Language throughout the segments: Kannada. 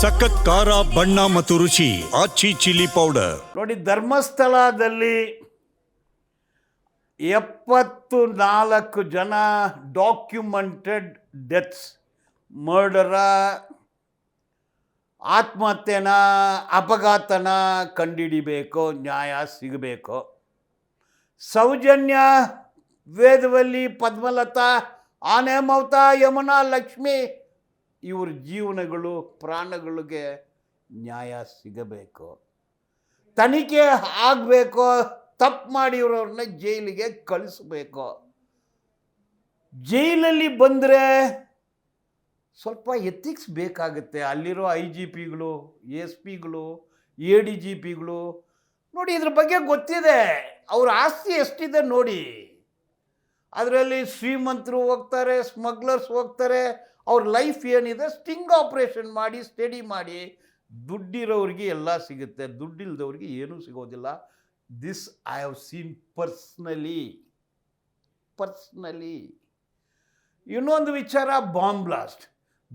ಸಖತ್ ಖಾರ, ಬಣ್ಣ ಮತ್ತು ರುಚಿ, ಆಚಿ ಚಿಲ್ಲಿ ಪೌಡರ್. ನೋಡಿ, ಧರ್ಮಸ್ಥಳದಲ್ಲಿ ಎಪ್ಪತ್ತು ನಾಲ್ಕು ಜನ ಡಾಕ್ಯುಮೆಂಟೆಡ್ ಡೆತ್ಸ್ ಮರ್ಡರ, ಆತ್ಮಹತ್ಯೆನ, ಅಪಘಾತನ ಕಂಡಿಡಿಬೇಕು, ನ್ಯಾಯ ಸಿಗಬೇಕು. ಸೌಜನ್ಯ ವೇದವಲ್ಲಿ ಪದ್ಮಲತಾ, ಆನೆಮೌತ, ಯಮುನಾ ಲಕ್ಷ್ಮಿ ಇವ್ರ ಜೀವನಗಳು ಪ್ರಾಣಗಳಿಗೆ ನ್ಯಾಯ ಸಿಗಬೇಕು. ತನಿಖೆ ಆಗಬೇಕು, ತಪ್ಪು ಮಾಡಿರೋರನ್ನ ಜೈಲಿಗೆ ಕಳಿಸ್ಬೇಕು. ಜೈಲಲ್ಲಿ ಬಂದರೆ ಸ್ವಲ್ಪ ಎಥಿಕ್ಸ್ ಬೇಕಾಗುತ್ತೆ. ಅಲ್ಲಿರೋ ಐ ಜಿ ಪಿಗಳು ಎಸ್ ಪಿಗಳು ಎ ಡಿ ಜಿ ಪಿಗಳು ನೋಡಿ ಇದ್ರ ಬಗ್ಗೆ ಗೊತ್ತಿದೆ. ಅವ್ರ ಆಸ್ತಿ ಎಷ್ಟಿದೆ ನೋಡಿ. ಅದರಲ್ಲಿ ಶ್ರೀಮಂತರು ಹೋಗ್ತಾರೆ, ಸ್ಮಗ್ಲರ್ಸ್ ಹೋಗ್ತಾರೆ ಅವ್ರ ಲೈಫ್ ಏನಿದೆ ಸ್ಟಿಂಗ್ ಆಪ್ರೇಷನ್ ಮಾಡಿ ಸ್ಟಡಿ ಮಾಡಿ ದುಡ್ಡಿರೋರಿಗೆ ಎಲ್ಲ ಸಿಗುತ್ತೆ. ದುಡ್ಡಿಲ್ದವ್ರಿಗೆ ಏನೂ ಸಿಗೋದಿಲ್ಲ. This I have seen personally personally ಇನ್ನೊಂದು ವಿಚಾರ ಬಾಂಬ್ ಬ್ಲಾಸ್ಟ್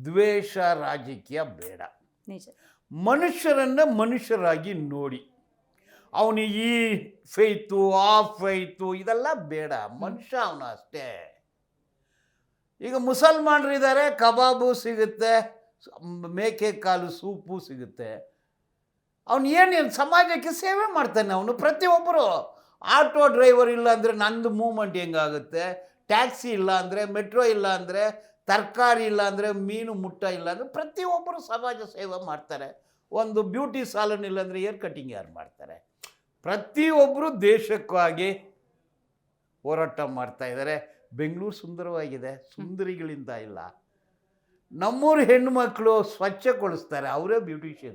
ದ್ವೇಷ ರಾಜಕೀಯ ಬೇಡ. ಮನುಷ್ಯರನ್ನು ಮನುಷ್ಯರನ್ನ ಮನುಷ್ಯರಾಗಿ ನೋಡಿ. ಅವನು ಈ ಫೈತು ಆ ಫೈತು ಇದೆಲ್ಲ ಬೇಡ. ಮನುಷ್ಯ ಅವನು ಅಷ್ಟೇ. ಈಗ ಮುಸಲ್ಮಾನರು ಇದ್ದಾರೆ ಕಬಾಬು ಸಿಗುತ್ತೆ, ಮೇಕೆ ಕಾಲು ಸೂಪು ಸಿಗುತ್ತೆ. ಅವನು ಏನೇನು ಸಮಾಜಕ್ಕೆ ಸೇವೆ ಮಾಡ್ತಾನೆ ಅವನು? ಪ್ರತಿಯೊಬ್ಬರು. ಆಟೋ ಡ್ರೈವರ್ ಇಲ್ಲ ಅಂದರೆ ನಂದು ಮೂಮೆಂಟ್ ಹೆಂಗಾಗುತ್ತೆ? ಟ್ಯಾಕ್ಸಿ ಇಲ್ಲ ಅಂದರೆ ಮೆಟ್ರೋ ಇಲ್ಲ ಅಂದರೆ ತರಕಾರಿ ಇಲ್ಲ ಅಂದರೆ ಮೀನು ಮುಟ್ಟ ಇಲ್ಲ ಅಂದರೆ ಪ್ರತಿಯೊಬ್ಬರು ಸಮಾಜ ಸೇವೆ ಮಾಡ್ತಾರೆ. ಒಂದು ಬ್ಯೂಟಿ ಸಾಲನ್ ಇಲ್ಲ ಅಂದರೆ ಏರ್ ಕಟಿಂಗ್ ಯಾರು ಮಾಡ್ತಾರೆ? ಪ್ರತಿಯೊಬ್ಬರು ದೇಶಕ್ಕಾಗಿ ಹೋರಾಟ ಮಾಡ್ತಾ ಇದ್ದಾರೆ. ಬೆಂಗಳೂರು ಸುಂದರವಾಗಿದೆ. ಸುಂದರಿಗಳಿಂದ ಇಲ್ಲ. ನಮ್ಮೂರು ಹೆಣ್ಣುಮಕ್ಕಳು ಸ್ವಚ್ಛಗೊಳಿಸ್ತಾರೆ. ಅವರೇ ಬ್ಯೂಟಿಷಿಯನ್.